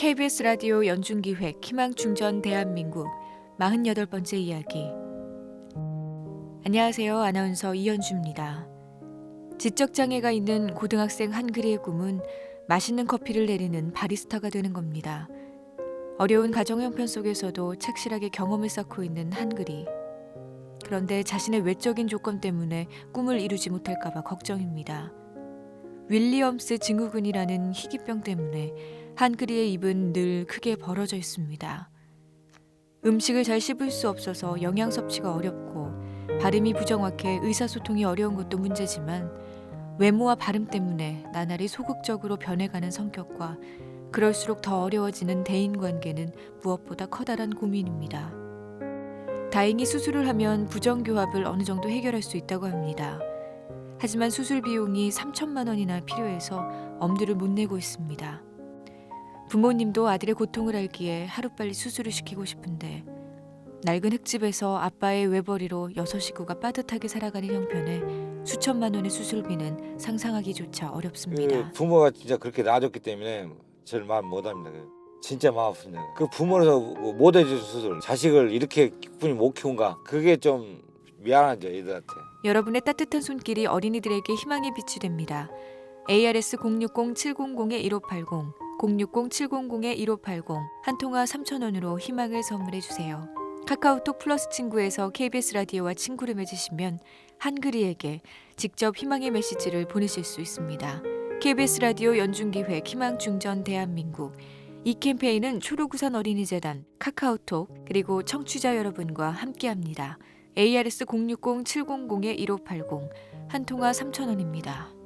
KBS 라디오 연중기획 희망충전 대한민국 48번째 이야기 안녕하세요. 아나운서 이현주입니다. 지적장애가 있는 고등학생 한글이의 꿈은 맛있는 커피를 내리는 바리스타가 되는 겁니다. 어려운 가정 형편 속에서도 착실하게 경험을 쌓고 있는 한글이 그런데 자신의 외적인 조건 때문에 꿈을 이루지 못할까봐 걱정입니다. 윌리엄스 증후군이라는 희귀병 때문에 한글이의 입은 늘 크게 벌어져 있습니다. 음식을 잘 씹을 수 없어서 영양 섭취가 어렵고 발음이 부정확해 의사소통이 어려운 것도 문제지만 외모와 발음 때문에 나날이 소극적으로 변해가는 성격과 그럴수록 더 어려워지는 대인 관계는 무엇보다 커다란 고민입니다. 다행히 수술을 하면 부정교합을 어느 정도 해결할 수 있다고 합니다. 하지만 수술 비용이 3천만 원이나 필요해서 엄두를 못 내고 있습니다. 부모님도 아들의 고통을 알기에 하루빨리 수술을 시키고 싶은데 낡은 흙집에서 아빠의 외벌이로 여섯 식구가 빠듯하게 살아가는 형편에 수천만 원의 수술비는 상상하기조차 어렵습니다. 그 부모가 진짜 그렇게 놔줬기 때문에 저를 마음 못합니다. 그 진짜 마음 아픕니다. 그 부모로서 못 해준 수술, 자식을 이렇게 기분이 못 키운가 그게 좀 미안하죠 애들한테. 여러분의 따뜻한 손길이 어린이들에게 희망의 빛이 됩니다. ARS 060-700-1580, 060-700-1580, 한 통화 3,000원으로 희망을 선물해 주세요. 카카오톡 플러스 친구에서 KBS 라디오와 친구를 맺으시면 한글이에게 직접 희망의 메시지를 보내실 수 있습니다. KBS 라디오 연중기획 희망중전 대한민국 이 캠페인은 초록우산 어린이재단, 카카오톡 그리고 청취자 여러분과 함께합니다. ARS 060-700-1580 한 통화 3,000원입니다.